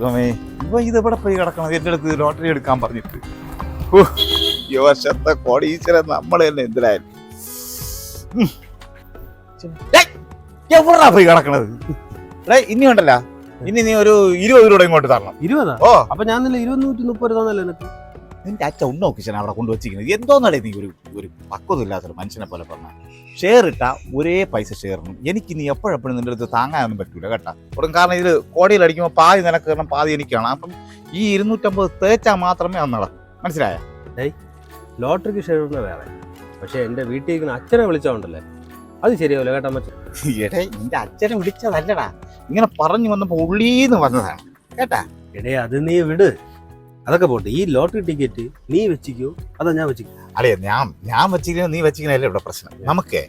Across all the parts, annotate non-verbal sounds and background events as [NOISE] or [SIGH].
ദൈവമേ ഇവ ഇതെവിടെ പോയി കിടക്കണം എന്റെ അടുത്ത് ലോട്ടറി എടുക്കാൻ പറഞ്ഞിട്ട്. ഈ വർഷത്തെ കോടീശ്വരൻ നമ്മൾ തന്നെ എന്തിനായിരുന്നു എവിടാ പോയി കിടക്കണത്? ഇനി ഉണ്ടല്ല. ഇനി നീ ഒരു ഇരുപത് രൂപ ഇങ്ങോട്ട് തരണം. ഇരുപതാ? ഓ. അപ്പൊ ഞാൻ ഇരുപത് നൂറ്റി മുപ്പത് രൂപ തന്നല്ലേ എനിക്ക് നിന്റെ അച്ഛൻ ഉണ്ണോക്കിച്ചാണ് അവിടെ കൊണ്ടുവച്ചിരിക്കുന്നത് എന്തോന്നടേ നീ ഒരു ഒരു പക്വതില്ലാത്തൊരു മനുഷ്യനെ പോലെ പറഞ്ഞാൽ ഷെയർ ഇട്ടാ ഒരേ പൈസ ഷെയറിനും എനിക്ക് നീ എപ്പോഴെപ്പോഴും നിന്റെ അടുത്ത് താങ്ങാനൊന്നും പറ്റൂല കേട്ടാ. ഉടൻ കാരണം ഇത് കോടിയിൽ അടിക്കുമ്പോൾ പാതി നിനക്ക് കാരണം പാതി എനിക്കാണ്. അപ്പം ഈ ഇരുന്നൂറ്റമ്പത് തേച്ചാൽ മാത്രമേ അത് നടക്കൂ. മനസ്സിലായ? ലോട്ടറിക്ക് ഷെയർ ഇടുന്ന വേറെ. പക്ഷേ എന്റെ വീട്ടിൽ ഇരിക്കുന്ന അച്ഛനെ വിളിച്ചോണ്ടല്ലേ അത് ശരിയാവില്ല കേട്ടാ മച്ച എടേ നിന്റെ അച്ഛനെ വിളിച്ചതല്ലടാ. ഇങ്ങനെ പറഞ്ഞു വന്നപ്പോ ഉള്ളീന്ന് വന്നതാണ്. കേട്ടാ? എടേ അത് നീ വിട്. അതൊക്കെ പോട്ടെ. ഈ ലോട്ടറി ടിക്കറ്റ് നീ വെച്ചിക്കോ അതാ ഞാൻ വെച്ചിക്കോ അല്ലേ ഞാൻ ഞാൻ വെച്ചിരിക്കുന്ന നീ വെച്ചിരിക്കുന്നതല്ലേ ഇവിടെ പ്രശ്നം. നമുക്ക്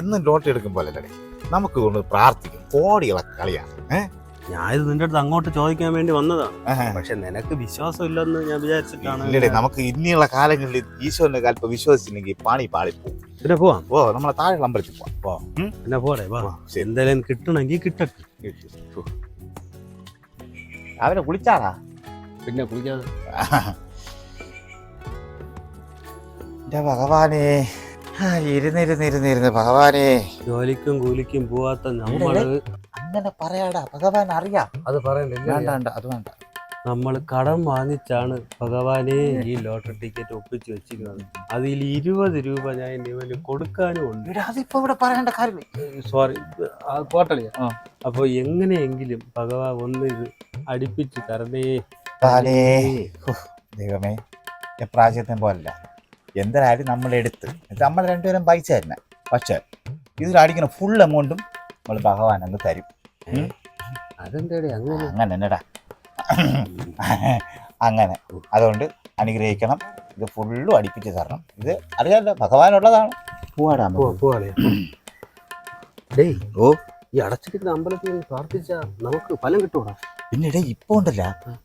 എന്നും ലോട്ടറി എടുക്കുമ്പോൾ അല്ലേ നമുക്ക് കൊണ്ട് പ്രാർത്ഥിക്കും. കോടികളെ കളിയാണ് ഞാൻ ഇത് നിന്റെ അടുത്ത് അങ്ങോട്ട് ചോദിക്കാൻ വേണ്ടി വന്നതാണ് പക്ഷെ നിനക്ക് വിശ്വാസം ഇല്ലെന്ന് ഞാൻ വിചാരിച്ചിട്ടാണ്. ഇല്ലേ നമുക്ക് ഇനിയുള്ള കാലങ്ങളിൽ ഈശോന്റെ കാലത്ത് വിശ്വസിച്ചില്ലെങ്കിൽ പാണി പാളി പോകും പിന്നെ പോവാം. ഓ നമ്മളെ താഴെ അമ്പലത്തിൽ പോവാം. പിന്നെ പോടെ വാ. എന്തായാലും കിട്ടണമെങ്കിൽ കിട്ടട്ടെ അവരെ കുളിച്ചാടാ പിന്നെ കുളിക്കാതെ [LAUGHS] എന്റെ ഭഗവാനെ. ഇരുന്നിരുന്നിരുന്നിരുന്ന് ഭഗവാനെ. ജോലിക്കും കൂലിക്കും പോവാത്ത നമ്മൾ അങ്ങനെ പറയാടാ ഭഗവാൻ അറിയാം. അത് വേണ്ട പറയണ്ടേ വേണ്ട അത് വേണ്ട. നമ്മൾ കടം വാങ്ങിച്ചാണ് ഭഗവാനെ ഈ ലോട്ടറി ടിക്കറ്റ് ഒപ്പിച്ച് വെച്ചിരിക്കുന്നത് അതിൽ ഇരുപത് രൂപ ഞാൻ ഇവന് കൊടുക്കാനും ഉണ്ട്. അതിപ്പോ ഇവിടെ പറയേണ്ട കാര്യം സോറി പോട്ടളിയ ആ. അപ്പൊ എങ്ങനെയെങ്കിലും ഭഗവാൻ ഒന്ന് ഇത് അടുപ്പിച്ച് തരണേ. ഹോ, ദൈവമേ. എപ്രാവശ്യത്തെ പോലല്ല. എന്തായാലും നമ്മൾ എടുത്ത്. ഇത് നമ്മൾ രണ്ടുപേരും പൈസ തന്നെ പക്ഷെ ഇതിൽ അടിക്കുന്ന ഫുൾ എമൗണ്ടും നമ്മൾ ഭഗവാൻ അങ്ങ് തരും. അങ്ങനെ? തന്നെടാ എന്നടാ. അങ്ങനെ. അതുകൊണ്ട് അനുഗ്രഹിക്കണം. ഇത് ഫുള്ളും അടിപ്പിച്ച് തരണം. ഇത് അറിയാമല്ലോ ഭഗവാനുള്ളതാണ്. പോവാടാ ഓ. ഈ അടച്ചിരിക്കുന്ന അമ്പലത്തിൽ പ്രാർത്ഥിച്ചാൽ നമുക്ക് ഫലം കിട്ടൂടാ. പിന്നീട് ഇപ്പൊ ഉണ്ടല്ല.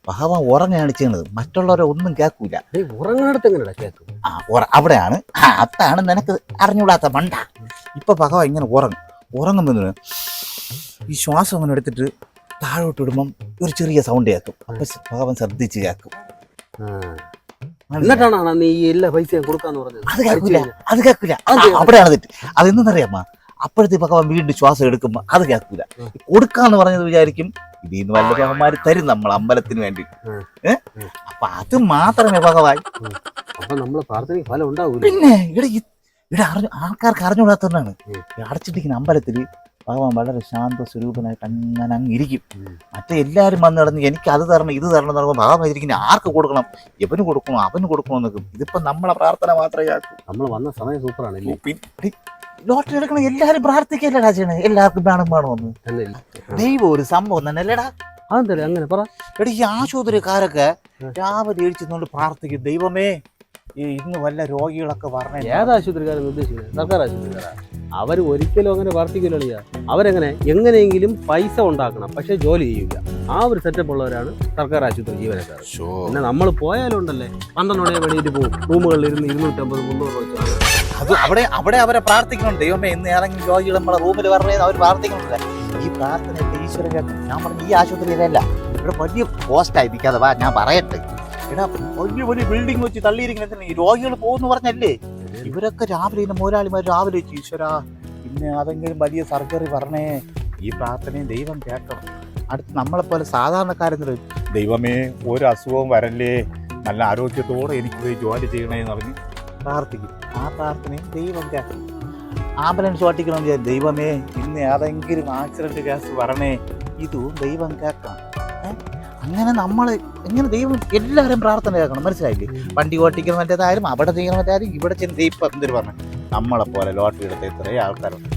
ഭഗവാൻ ഉറങ്ങാണ് ചെയ്യണത് മറ്റുള്ളവരെ ഒന്നും കേൾക്കൂല. ഡേയ് ഉറങ്ങാടത്ത് എങ്ങനെയാ കേൾക്കും ആ ഉറ അവിടെയാണ്. ആ, അതാണ് നിനക്ക് അറിഞ്ഞൂടാത്ത മണ്ട. ഇപ്പൊ ഭഗവാൻ ഇങ്ങനെ ഉറങ്ങും. ഉറങ്ങുമ്പോൾ ഈ ശ്വാസം അങ്ങനെ എടുത്തിട്ട് താഴോട്ട് ഇടുമ്പം ഒരു ചെറിയ സൗണ്ട് കേൾക്കും. അപ്പൊ ഭഗവാൻ ശ്രദ്ധിച്ച് കേൾക്കും. എന്നിട്ടാണ് നീ എല്ലാ പൈസയും കൊടുക്കാന്ന് പറഞ്ഞത്? അത് കേൾക്കൂല. അത് കേൾക്കൂല. ആ, അവിടെയാണ് തെറ്റ്. അത് എന്തെന്നറിയാമ അപ്പോഴത്തെ ഭഗവാൻ വീണ്ടും ശ്വാസം എടുക്കുമ്പോ അത് കേൾക്കൂല. കൊടുക്കാന്ന് പറഞ്ഞത് വിചാരിക്കും ഇതിന്ന് വല്ല ഭഗവാന്മാര് തരും നമ്മൾ അമ്പലത്തിന് വേണ്ടി. അപ്പൊ അത് മാത്രമേ ഭഗവാൻ അപ്പൊ നമ്മളെ പ്രാർത്ഥനയ്ക്ക് ഫലം ഉണ്ടാവൂല? പിന്നെ ഇവിടെ ഇവിടെ അറിഞ്ഞു ആൾക്കാർക്ക് അറിഞ്ഞുകൂടാത്തതാണ് അടച്ചിട്ടിരിക്കുന്ന അമ്പലത്തിൽ ഭഗവാൻ വളരെ ശാന്ത സ്വരൂപനായിട്ട് അങ്ങനെ അങ്ങ് ഇരിക്കും. ഉം. മറ്റേ എല്ലാവരും വന്ന് നടന്ന് എനിക്ക് അത് തരണം ഇത് തരണം എന്ന് പറയുമ്പോൾ ഭഗവാൻ ഇരിക്കുന്ന ആർക്ക് കൊടുക്കണം? ഇവന് കൊടുക്കണം? അവന് കൊടുക്കണം എന്നൊക്കെ. ഇതിപ്പോ നമ്മളെ പ്രാർത്ഥന മാത്രമേ ആക്കൂ നമ്മൾ വന്ന സമയം സൂപ്പറാണ് പിന്നെ ലോട്ടറി എടുക്കണ എല്ലാരും പ്രാർത്ഥിക്കില്ല ചെയ്യണേ എല്ലാവർക്കും വേണം വേണമെന്ന് ദൈവം ഒരു സംഭവം തന്നെ അല്ലേടാ അതെന്താ അങ്ങനെ പറ. എടി ഈ ആശുപത്രിക്കാരൊക്കെ. രാവിലെ എഴിച്ചുകൊണ്ട് പ്രാർത്ഥിക്കും. ദൈവമേ ഈ ഇന്ന് വല്ല രോഗികളൊക്കെ പറഞ്ഞ ഏത് ആശുപത്രിക്കാരെന്ന് ഉദ്ദേശിക്കുന്നത് സർക്കാർ ആശുപത്രിക്കാരാ? അവർ ഒരിക്കലും അങ്ങനെ പ്രാർത്ഥിക്കില്ല അവരെങ്ങനെ? എങ്ങനെയെങ്കിലും പൈസ ഉണ്ടാക്കണം പക്ഷെ ജോലി ചെയ്യില്ല ആ ഒരു സെറ്റപ്പ് ഉള്ളവരാണ് സർക്കാർ ആശുപത്രി ജീവനക്കാർ. പിന്നെ നമ്മൾ പോയാലും ഉണ്ടല്ലേ? പന്ത്രണ്ട് മണിയെ വേണ്ടിയിട്ട് പോകും. റൂമുകളിൽ ഇരുന്ന് ഇരുന്നൂറ്റമ്പത് മുന്നൂറ് രൂപ അത് അവിടെ അവിടെ അവരെ പ്രാർത്ഥിക്കുന്നുണ്ട്. ദൈവമേ ഇന്ന് ഏതെങ്കിലും രോഗികൾ നമ്മളെ റൂമിൽ പറഞ്ഞത് അവർ പ്രാർത്ഥിക്കുന്നുണ്ട്. ഈ പ്രാർത്ഥന ഈശ്വരൻ കേൾക്കും. ഞാൻ പറഞ്ഞു ഈ ആശുപത്രിയിലല്ല ഇവിടെ വലിയ പോസ്റ്റായി നിൽക്കാതെ വാ ഞാൻ പറയട്ടെ. എടാ വലിയ വലിയ ബിൽഡിംഗ് വെച്ച് തള്ളിയിരിക്കുന്ന ഈ രോഗികൾ പോകുന്നു പറഞ്ഞല്ലേ? ഇവരൊക്കെ രാവിലെ ഇന്ന് മുതലാളിമാർ രാവിലെ ഈശ്വര. ഇന്ന് അതെങ്കിലും വലിയ സർജറി പറഞ്ഞേ. ഈ പ്രാർത്ഥനയും ദൈവം കേൾക്കണം അടുത്ത് നമ്മളെപ്പോലെ സാധാരണക്കാരെന്ന് ദൈവമേ ഒരു അസുഖവും വരല്ലേ? നല്ല ആരോഗ്യത്തോടെ എനിക്ക് പോയി ജോലി ചെയ്യണേന്ന് പറഞ്ഞ് പ്രാർത്ഥിക്കും. ആ പ്രാർത്ഥനയും ദൈവം കേൾക്കണം ആംബുലൻസ് ഓട്ടിക്കണം ദൈവമേ ഇന്ന് ഏതെങ്കിലും ആക്സിഡന്റ് കേസ് വരണേ ഇതും ദൈവം കേൾക്കണം? അങ്ങനെ നമ്മൾ ഇങ്ങനെ ദൈവം എല്ലാവരും പ്രാർത്ഥന കേൾക്കണം മനസ്സിലായില്ലേ? വണ്ടി ഓട്ടിക്കുന്ന മറ്റേതായാലും അവിടെ ചെയ്യുന്ന മറ്റേതായാലും ഇവിടെ ചെന്ന് ദൈവം എന്തൊരു പറഞ്ഞു? നമ്മളെ പോലെ ലോട്ടറി എടുത്ത ഇത്രയും ആൾക്കാരുണ്ട്.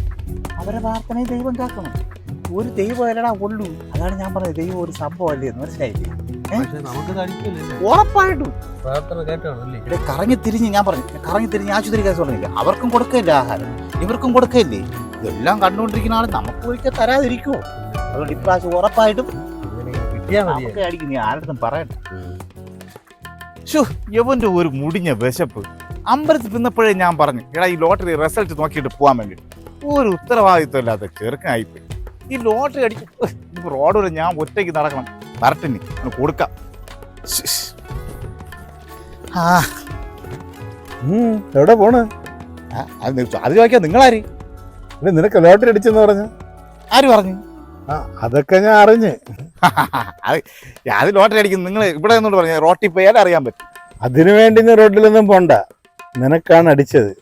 അവരെ പ്രാർത്ഥനയും ദൈവം കേൾക്കണം. ഒരു ദൈവം അല്ലടാ ഉള്ളൂ. അതാണ് ഞാൻ പറഞ്ഞത്. ദൈവം ഒരു സംഭവം അല്ലേ എന്ന് മനസ്സിലായില്ലേ? ഉറപ്പായിട്ടും. കറങ്ങി തിരിഞ്ഞ് ഞാൻ പറഞ്ഞു. കറങ്ങി തിരിഞ്ഞ് ആശുപത്രി കേസ് പറഞ്ഞില്ല അവർക്കും കൊടുക്കില്ല ആഹാരം. ഇവർക്കും കൊടുക്കില്ലേ ഇതെല്ലാം കണ്ടുകൊണ്ടിരിക്കുന്ന ആൾ നമുക്ക് ഒരിക്കൽ തരാതിരിക്കുമോ അതുകൊണ്ട് ഇപ്രാവശ്യം ഉറപ്പായിട്ടും കിട്ടിയാ മതി നമുക്ക് അടിക്കും നീ ആരുടെ പറയണ്ട. ഷോ യവന്റെ ഒരു മുടിഞ്ഞ വിശപ്പ്. അമ്പലത്തിൽ പിന്നപ്പോഴേ ഞാൻ പറഞ്ഞു എടാ ഈ ലോട്ടറി റിസൾട്ട് നോക്കിയിട്ട് പോകാൻ വേണ്ടി. ഒരു ഉത്തരവാദിത്വം ഇല്ലാത്ത ചെറുക്കനായിപ്പോയി ഈ ലോട്ടറി അടിച്ച് റോഡ് വരെ ഞാൻ ഒറ്റയ്ക്ക് നടക്കണം. വരട്ടിനി ഒന്ന് കൊടുക്കാം. ആ. എവിടെ പോണ്? അത് ചോദിക്കാം നിങ്ങളാര്? നിനക്ക് ലോട്ടറി അടിച്ചെന്ന് പറഞ്ഞു? ആര് പറഞ്ഞു? അതൊക്കെ ഞാൻ അറിഞ്ഞ്. [LAUGHS] അത് ലോട്ടറി അടിക്കും നിങ്ങൾ ഇവിടെ നിന്നോട് പറഞ്ഞു റോട്ടിൽ പോയാൽ അറിയാൻ പറ്റും. അതിനു വേണ്ടി ഞാൻ റോഡിലൊന്നും പോണ്ട. നിനക്കാണ് അടിച്ചത്.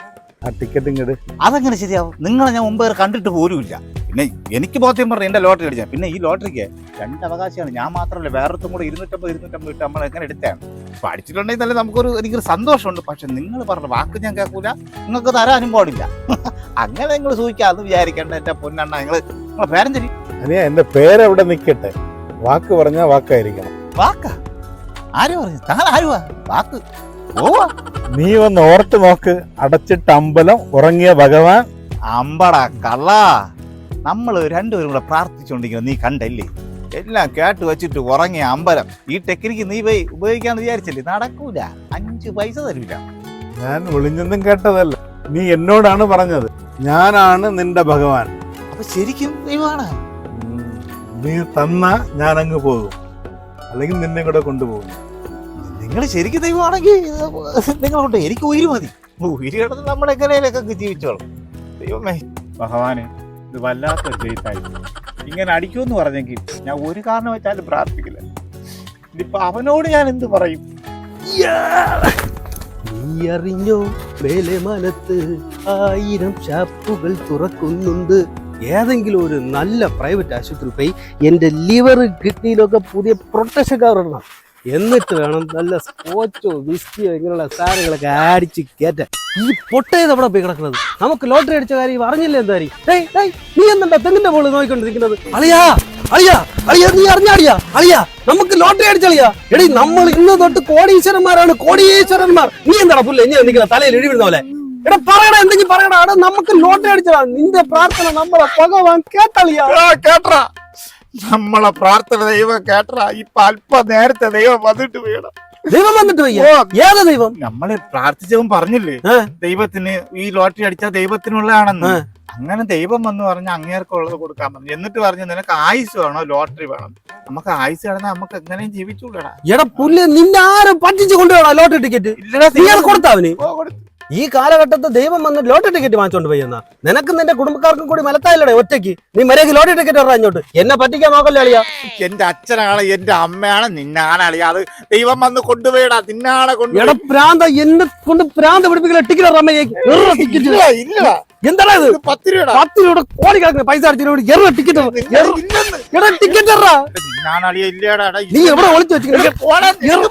ആ ടിക്കറ്റ് ഇങ്ങട്. അതെങ്ങനെ ശരിയാവും? നിങ്ങളെ ഞാൻ മുമ്പ് വരെ കണ്ടിട്ട് പോലുമില്ല. പിന്നെ എനിക്ക് ബോധ്യം പറഞ്ഞു എന്റെ ലോട്ടറി അടിച്ചാൽ പിന്നെ ഈ ലോട്ടറിക്ക് രണ്ട് അവകാശമാണ് ഞാൻ മാത്രമല്ല വേറൊരുത്തും കൂടെ ഇരുന്നൂറ്റമ്പത് ഇരുന്നൂറ്റമ്പത് ഇട്ട് നമ്മൾ എങ്ങനെ എടുത്താണ് അപ്പൊ അടിച്ചിട്ടുണ്ടെങ്കിൽ തന്നെ നമുക്കൊരു എനിക്കൊരു സന്തോഷമുണ്ട്. പക്ഷെ നിങ്ങൾ പറഞ്ഞ വാക്ക് ഞാൻ കേൾക്കൂല. നിങ്ങൾക്ക് തരാനും പാടില്ല. [LAUGHS] അങ്ങനെ നിങ്ങൾ സൂചിക്കാന്ന് വിചാരിക്കേണ്ട. എന്റെ പൊന്നെണ്ണ നിങ്ങൾ നിങ്ങളെ പേരഞ്ചരി അനിയ എന്റെ പേരെവിടെ നിക്കട്ടെ വാക്ക് പറഞ്ഞാ വാക്കായിരിക്കണം. വാക്ക? ആര് പറഞ്ഞു? താൻ ആരുവാ? വാക്ക്. ഓവാ നീ ഒന്ന് ഓർത്ത് നോക്ക്. അടച്ചിട്ട് അമ്പലം ഉറങ്ങിയ ഭഗവാൻ. അമ്പടാ കള്ളാ. നമ്മൾ രണ്ടുപേരും കൂടെ പ്രാർത്ഥിച്ചുകൊണ്ടിരിക്കുന്നത് നീ കണ്ടല്ലേ? എല്ലാം കേട്ട് വെച്ചിട്ട് ഉറങ്ങിയ അമ്പലം. ഈ ടെക്നിക്ക് നീ പോയി ഉപയോഗിക്കാന്ന് വിചാരിച്ചല്ലേ? നടക്കൂല. അഞ്ച് പൈസ തരില്ല ഞാൻ ഒളിഞ്ഞൊന്നും കേട്ടതല്ല. നീ എന്നോടാണ് പറഞ്ഞത്. ഞാനാണ് നിന്റെ ഭഗവാൻ. അപ്പൊ ശരിക്കും ദൈവമാണ്. നീ തന്ന ഞാൻ അങ്ങ് പോകും. അല്ലെങ്കിൽ നിന്നെ കൂടെ കൊണ്ടുപോകും. നിങ്ങൾ ശരിക്കും ദൈവമാണെങ്കിൽ നിങ്ങളുണ്ട് കൊണ്ട് എനിക്ക് ഉയിര് മതി. ഉയിര് കിടന്ന് നമ്മുടെ എങ്ങനെയൊക്കെ ജീവിച്ചോളും. ദൈവമേ. ഭഗവാന് ഇത് വല്ലാത്ത ജയിത്തായി ഇങ്ങനെ അടിക്കുമെന്ന് പറഞ്ഞെങ്കിൽ ഞാൻ ഒരു കാരണം വെച്ചാലും പ്രാർത്ഥിക്കില്ല. ഇനിയിപ്പൊ അവനോട് ഞാൻ എന്ത് പറയും? നീ അറിഞ്ഞോ മേലെ മനത്ത് ആയിരം ചാപ്പുകൾ തുറക്കുന്നുണ്ട്. ഏതെങ്കിലും ഒരു നല്ല പ്രൈവറ്റ് ആശുപത്രി പോയി എന്റെ ലിവർ കിഡ്നിയിലൊക്കെ പുതിയ പ്രൊട്ടക്ഷൻ കവർ ഇടണം. എന്നിട്ട് വേണം നല്ല സ്കോച്ചോ വിസ്കിയോ ഇങ്ങനെയുള്ള സാധനങ്ങളൊക്കെ അടിച്ച് കയറ്റാൻ. ഈ പൊട്ടയത് എവിടെ പോയി കിടക്കുന്നത്? നമുക്ക് ലോട്ടറി അടിച്ച കാര്യം അറിഞ്ഞില്ല എന്താ നീ എന്താ തെങ്ങിന്റെ മുകളിൽ നോക്കിക്കൊണ്ടിരിക്കുന്നത് അളിയാ അളിയാ അളിയാ നീ അറിഞ്ഞാടിയാ അളിയാ? നമുക്ക് ലോട്ടറി അടിച്ചളിയാ എടി നമ്മൾ ഇന്ന് തൊട്ട് കോടീശ്വരന്മാരാണ് കോടീശ്വരന്മാർ. നീ എന്താടാ പുല്ലേ? നീ നിൽക്കുന്ന തലയിൽ ഇടിവിടുന്ന പോലെ? എടാ പറയടാ എന്തെങ്കിലും പറയടാ. എടാ നമുക്ക് ലോട്ടറി അടിച്ചടാ. നിന്റെ പ്രാർത്ഥന നമ്മളെ ഭഗവാൻ കേട്ടളിയാ. കേട്ടറാ. നമ്മളെ പ്രാർത്ഥന ദൈവം കേട്ടറാ. ഇപ്പൊ അല്പ നേരത്തെ ദൈവം വന്നിട്ട് വീണം. ദൈവം വന്നിട്ട് വയ്യ. ഏത് ദൈവം? നമ്മളെ പ്രാർത്ഥിച്ചവൻ പറഞ്ഞില്ലേ? ദൈവത്തിന് ഈ ലോട്ടറി അടിച്ച ദൈവത്തിനുള്ളതാണെന്ന്. അങ്ങനെ ദൈവം വന്ന് പറഞ്ഞ അങ്ങേർക്കുള്ളത് കൊടുക്കാൻ പറഞ്ഞു. എന്നിട്ട് പറഞ്ഞു നിനക്ക് ആയുസ് വേണോ? ലോട്ടറി വേണം. നമുക്ക് ആയുസ് വേണം നമുക്ക് എങ്ങനെയും ജീവിച്ചുകൂടാ എടാ പുല്ല് നിന്നെ ആരും പറ്റിച്ചു കൊണ്ടുപോകണം ലോട്ടറി ടിക്കറ്റ്. ഇല്ലടാ കൊടുത്താവന് ഓ, കൊടുത്തു. ഈ കാലഘട്ടത്തിൽ ദൈവം വന്ന് ലോട്ടറി ടിക്കറ്റ് വാങ്ങിച്ചോണ്ട് പോയി എന്നാ. നിനക്കും നിന്റെ കുടുംബക്കാർക്കും കൂടി മലത്തായില്ലടേ ഒറ്റയ്ക്ക്? നീ മരേക്ക് ലോട്ടറി ടിക്കറ്റ് ഇങ്ങോട്ട്. എന്നെ പറ്റിക്കാൻ നോക്കല്ലേ അളിയാ? എന്റെ അച്ഛനാണ് എന്റെ അമ്മയാണ് നിന്നാണ് അളിയാ. അത് ദൈവം വന്ന് കൊണ്ടുപോയിടാ നിന്നാണ് കൊണ്ടുപോയി. എടാ പ്രാന്ത എന്നെ കൊണ്ട് പ്രാന്ത പിടിപ്പിക്കല ടിക്കറ്റ് ഇല്ല എന്താടാ ഇത്? പത്ത് രൂപ പത്ത് രൂപ കോടിക്കണക്കിന് പൈസ അടിച്ചിട്ട് എറ ടിക്കറ്റ് എടാ ടിക്കറ്റ് നീ എവിടെ ഒളിച്ചു വെച്ചിരിക്കുന്നത്?